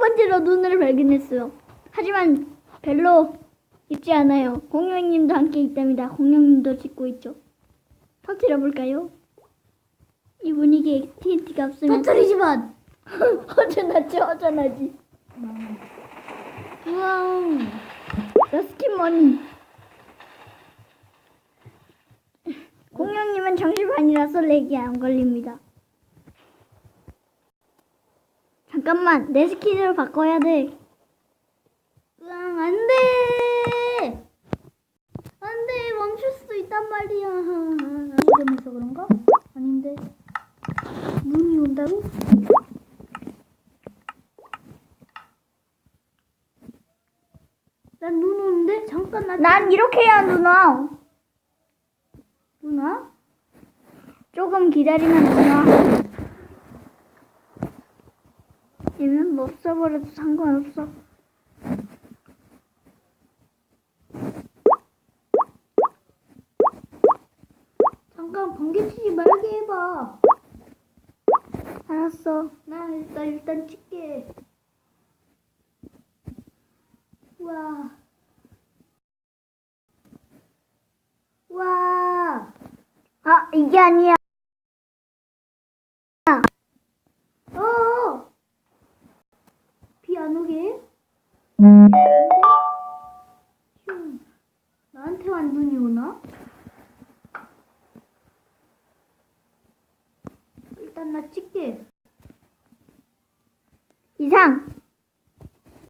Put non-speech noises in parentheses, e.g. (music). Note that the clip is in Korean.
번째로 눈을 발견했어요. 하지만 별로 있지 않아요. 공룡님도 함께 있답니다. 공룡님도 짓고 있죠. 터뜨려 볼까요? 이 분위기에 TNT가 없으면 터뜨리지 마. (laughs) 허전하지 허전하지. 우와. 러스키머니. 공룡님은 정신반이라서 렉이 안 걸립니다. 잠깐만, 내 스킨으로 바꿔야 돼. 으앙, 안 돼. 안 돼. 멈출 수도 있단 말이야. 이러면서 그런가? 아닌데. 눈이 온다고? 난 눈 오는데? 잠깐 나 난 이렇게 해야 누나. 누나? 조금 기다리면 누나. 얘는 못 써버려도 상관없어. 잠깐 번개치지 말게 해봐. 알았어. 나 일단 일단 칠게. 와. 와. 아, 이게 아니야. 어. 휴, 나한테 완전히 오나? 일단 나 찍게. 이상!